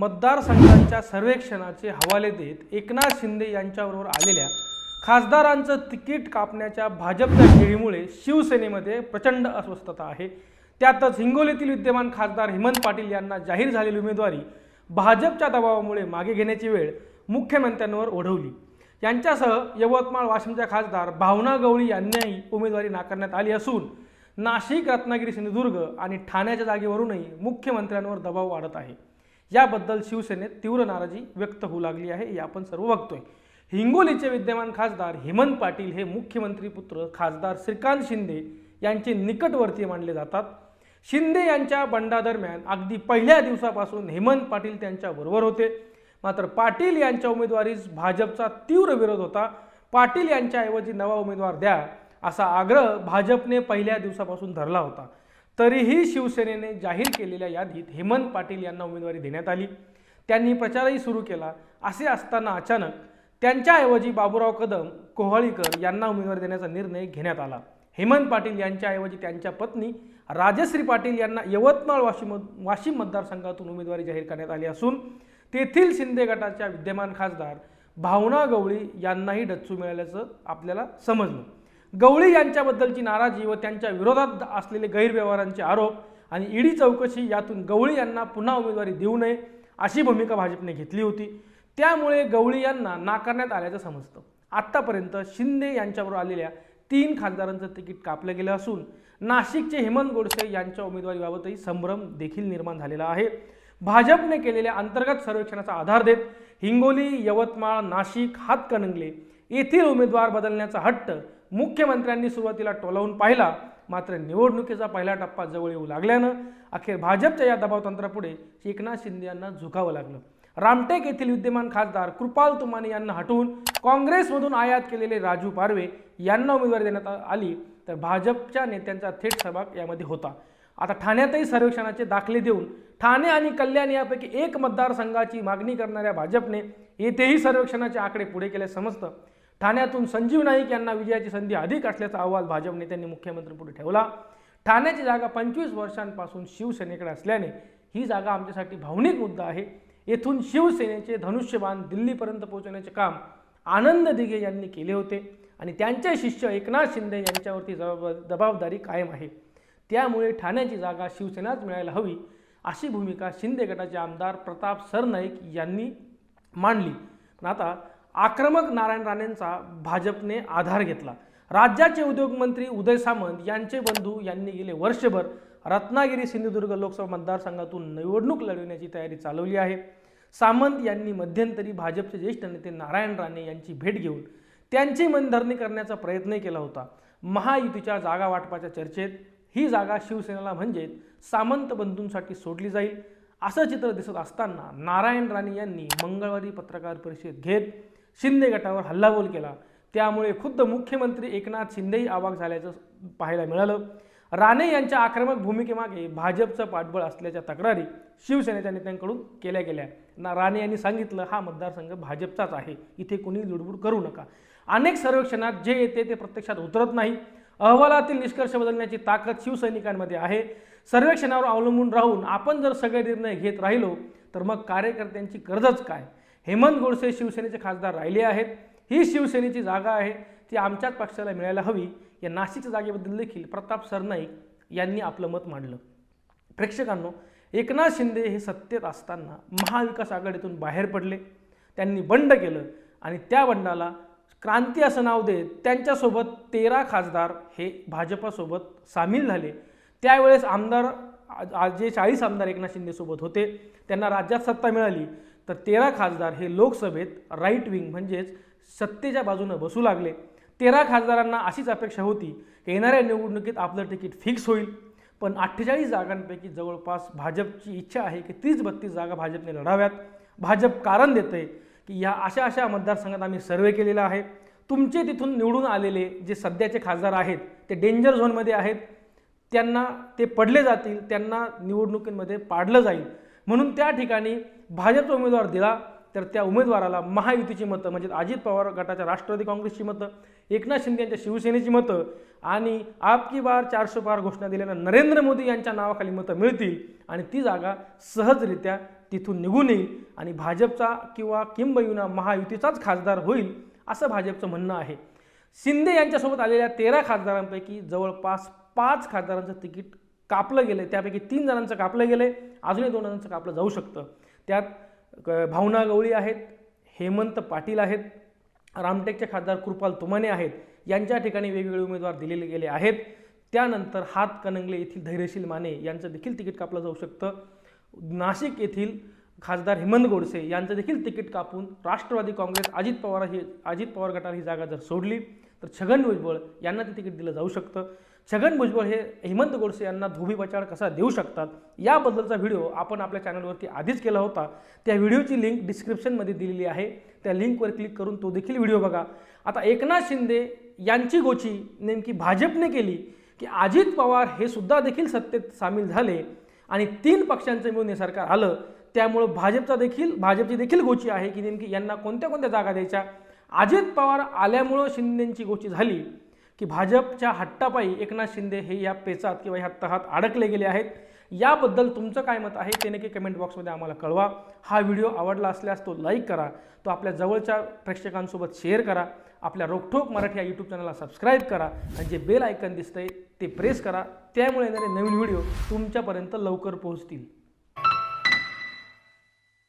मतदारसंघांच्या सर्वेक्षणाचे हवाले देत एकनाथ शिंदे यांच्याबरोबर आलेल्या खासदारांचं तिकीट कापण्याच्या भाजपच्या खेळीमुळे शिवसेनेमध्ये प्रचंड अस्वस्थता आहे. त्यातच हिंगोलीतील विद्यमान खासदार हेमंत पाटील यांना जाहीर झालेली उमेदवारी भाजपच्या दबावामुळे मागे घेण्याची वेळ मुख्यमंत्र्यांवर ओढवली. यांच्यासह यवतमाळ वाशिमच्या खासदार भावना गवळी यांनाही उमेदवारी नाकारण्यात आली असून नाशिक रत्नागिरी सिंधुदुर्ग आणि ठाण्याच्या जागेवरूनही मुख्यमंत्र्यांवर दबाव वाढत आहे. याबद्दल शिवसेनेत तीव्र नाराजी व्यक्त होऊ लागली आहे हे आपण सर्व बघतोय. हिंगोलीचे विद्यमान खासदार हेमंत पाटील हे मुख्यमंत्री पुत्र खासदार श्रीकांत शिंदे यांचे निकटवर्तीय मानले जातात. शिंदे यांच्या बंडादरम्यान अगदी पहिल्या दिवसापासून हेमंत पाटील त्यांच्याबरोबर होते. मात्र पाटील यांच्या उमेदवारीस भाजपचा तीव्र विरोध होता. पाटील यांच्याऐवजी नवा उमेदवार द्या असा आग्रह भाजपने पहिल्या दिवसापासून धरला होता. तरीही शिवसेनेने जाहीर केलेल्या यादीत हेमंत पाटील यांना उमेदवारी देण्यात आली. त्यांनी प्रचारही सुरू केला. असे असताना अचानक त्यांच्याऐवजी बाबूराव कदम कोहळीकर यांना उमेदवारी देण्याचा निर्णय घेण्यात आला. हेमंत पाटील यांच्याऐवजी त्यांच्या पत्नी राजश्री पाटील यांना यवतमाळ वाशिम वाशिम मतदारसंघातून उमेदवारी जाहीर करण्यात आली असून तेथील शिंदे गटाच्या विद्यमान खासदार भावना गवळी यांनाही डच्चू मिळाल्याचं आपल्याला समजलं. गवळी यांच्याबद्दलची नाराजी व त्यांच्या विरोधात असलेले गैरव्यवहारांचे आरोप आणि ईडी चौकशी यातून गवळी यांना पुन्हा उमेदवारी देऊ नये अशी भूमिका भाजपने घेतली होती. त्यामुळे गवळी यांना नाकारण्यात आल्याचं समजतं. आत्तापर्यंत शिंदे यांच्याबरोबर आलेल्या तीन खासदारांचं तिकीट कापलं गेलं असून नाशिकचे हेमंत गोडसे यांच्या उमेदवारीबाबतही संभ्रम देखील निर्माण झालेला आहे. भाजपने केलेल्या अंतर्गत सर्वेक्षणाचा आधार देत हिंगोली यवतमाळ नाशिक हातकणंगले येथील उमेदवार बदलण्याचा हट्ट मुख्यमंत्र्यांनी सुरुवातीला टोलावून पाहिला मात्र निवडणुकीचा पहिला टप्पा जवळ येऊ लागल्यानं अखेर भाजपच्या या दबावतंत्रापुढे एकनाथ शिंदे यांना झुकावं लागलं. रामटेक येथील विद्यमान खासदार कृपाल तुमाने यांना हटवून काँग्रेसमधून आयात केलेले राजू पारवे यांना उमेदवारी देण्यात आली तर भाजपच्या नेत्यांचा थेट सहभाग यामध्ये होता. आता ठाण्यातही सर्वेक्षणाचे दाखले देऊन ठाणे आणि कल्याण यापैकी एक मतदारसंघाची मागणी करणाऱ्या भाजपने येथेही सर्वेक्षणाचे आकडे पुढे केले समजतं. ठाण्यातून संजीव नाईक यांना विजयाची संधी अधिक असल्याचा अहवाल भाजप नेत्यांनी मुख्यमंत्र्यांपुढे ठेवला. ठाण्याची जागा पंचवीस वर्षांपासून शिवसेनेकडे असल्याने ही जागा आमच्यासाठी भावनिक मुद्दा आहे. येथून शिवसेनेचे धनुष्यबाण दिल्लीपर्यंत पोहोचवण्याचे काम आनंद दिघे यांनी केले होते आणि त्यांचे शिष्य एकनाथ शिंदे यांच्यावरती जबाब जबाबदारी कायम आहे. त्यामुळे ठाण्याची जागा शिवसेनाच मिळायला हवी अशी भूमिका शिंदे गटाचे आमदार प्रताप सरनाईक यांनी मांडली. पण आता आक्रमक नारायण राणेंचा भाजपने आधार घेतला. राज्याचे उद्योगमंत्री उदय सामंत यांचे बंधू यांनी गेले वर्षभर रत्नागिरी सिंधुदुर्ग लोकसभा मतदारसंघातून निवडणूक लढविण्याची तयारी चालवली आहे. सामंत यांनी मध्यंतरी भाजपचे ज्येष्ठ नेते नारायण राणे यांची भेट घेऊन त्यांची मनधरणी करण्याचा प्रयत्नही केला होता. महायुतीच्या जागा वाटपाच्या चर्चेत ही जागा शिवसेनेला म्हणजे सामंत बंधूंसाठी सोडली जाईल असं चित्र दिसत असताना नारायण राणे यांनी मंगळवारी पत्रकार परिषद घेत शिंदे गटावर हल्लाबोल केला. त्यामुळे खुद्द मुख्यमंत्री एकनाथ शिंदेही आवाक झाल्याचं पाहायला मिळालं. राणे यांच्या आक्रमक भूमिकेमागे भाजपचं पाठबळ असल्याच्या तक्रारी शिवसेनेच्या नेत्यांकडून केल्या गेल्या. ना राणे यांनी सांगितलं हा मतदारसंघ भाजपचाच आहे. इथे कुणी लुडबुड करू नका. अनेक सर्वेक्षणात जे येते ते प्रत्यक्षात उतरत नाही. अहवालातील निष्कर्ष बदलण्याची ताकद शिवसैनिकांमध्ये आहे. सर्वेक्षणावर अवलंबून राहून आपण जर सगळे निर्णय घेत राहिलो तर मग कार्यकर्त्यांची गरजच काय? हेमंत गोडसे शिवसेनेचे खासदार राहिले आहेत. ही शिवसेनेची जागा आहे. ती आमच्याच पक्षाला मिळायला हवी. या नाशिकच्या जागेबद्दल देखील प्रताप सरनाईक यांनी आपलं मत मांडलं. प्रेक्षकांनो एकनाथ शिंदे हे सत्तेत असताना महाविकास आघाडीतून बाहेर पडले. त्यांनी बंड केलं आणि त्या बंडाला क्रांती असं नाव देत त्यांच्यासोबत तेरा खासदार हे भाजपासोबत सामील झाले. त्यावेळेस आमदार जे चाळीस आमदार एकनाथ शिंदेसोबत होते त्यांना राज्यात सत्ता मिळाली. तर तेरा खासदार हे लोकसभेत राईट विंग म्हणजेच सत्तेच्या बाजूनं बसू लागले. तेरा खासदारांना अशीच अपेक्षा होती की येणाऱ्या निवडणुकीत आपलं तिकीट फिक्स होईल. पण अठ्ठेचाळीस जागांपैकी जवळपास भाजपची इच्छा आहे की तीस बत्तीस जागा भाजपने लढाव्यात. भाजप कारण देतं आहे की या अशा अशा मतदारसंघात आम्ही सर्वे केलेला आहे. तुमचे तिथून निवडून आलेले जे सध्याचे खासदार आहेत ते डेंजर झोनमध्ये आहेत. त्यांना ते पडले जातील त्यांना निवडणुकीमध्ये पाडलं जाईल. म्हणून त्या ठिकाणी भाजपचा उमेदवार दिला तर त्या उमेदवाराला महायुतीची मतं म्हणजे अजित पवार गटाच्या राष्ट्रवादी काँग्रेसची मतं एकनाथ शिंदे यांच्या शिवसेनेची मतं आणि आपकी बार चारशे पार घोषणा दिलेल्या नरेंद्र मोदी यांच्या नावाखाली मतं मिळतील आणि ती जागा सहजरित्या तिथून निघून येईल आणि भाजपचा किंवा किंबयुना महायुतीचाच खासदार होईल असं भाजपचं म्हणणं आहे. शिंदे यांच्यासोबत आलेल्या तेरा खासदारांपैकी जवळपास पाच खासदारांचं तिकीट कापलं गेलं त्यापैकी तीन जणांचं कापलं गेलं आहे अजूनही दोन जणांचं कापलं जाऊ शकतं. त्यात क- भावना गवळी आहेत हेमंत पाटील आहेत रामटेकचे खासदार कृपाल तुमाने आहेत यांच्या ठिकाणी वेगवेगळे उमेदवार दिलेले गेले आहेत. त्यानंतर हातकणंगले येथील धैर्यशील माने यांचं देखील तिकीट कापलं जाऊ शकतं. नाशिक येथील खासदार हेमंत गोडसे यांचं देखील तिकीट कापून राष्ट्रवादी काँग्रेस अजित पवार ही अजित पवार गटाला ही जागा जर सोडली तर छगन भुजबळ यांना ते तिकीट दिलं जाऊ शकतं. छगन भुजबळ हे हेमंत गोडसे यांना धोबी बचाड कसा देऊ शकतात याबद्दलचा व्हिडिओ आपण आपल्या चॅनलवरती आधीच केला होता. त्या व्हिडिओची लिंक डिस्क्रिप्शनमध्ये दिलेली आहे. त्या लिंकवर क्लिक करून तो देखील व्हिडिओ बघा. आता एकनाथ शिंदे यांची गोची नेमकी भाजपने केली की अजित पवार हे सुद्धा देखील सत्तेत सामील झाले आणि तीन पक्षांचं मिळून हे सरकार आलं. त्यामुळं भाजपचा देखील भाजपची देखील गोची आहे की नेमकी यांना कोणत्या कोणत्या जागा द्यायच्या? अजित पवार आल्यामुळं शिंदेंची गोची झाली. की भाजपच्या हट्टापायी एकनाथ शिंदे हे या पेचात किंवा ह्या तहात अडकले गेले आहेत. याबद्दल तुमचं काय मत आहे ते नक्की कमेंट बॉक्समध्ये आम्हाला कळवा. हा व्हिडिओ आवडला असल्यास तो लाईक करा. तो आपल्या जवळच्या प्रेक्षकांसोबत शेअर करा. आपल्या रोखठोक मराठी या यूट्यूब चॅनलला सबस्क्राईब करा. आणि जे बेल आयकन दिसतंय ते प्रेस करा. त्यामुळे येणारे नवीन व्हिडिओ तुमच्यापर्यंत लवकर पोहोचतील.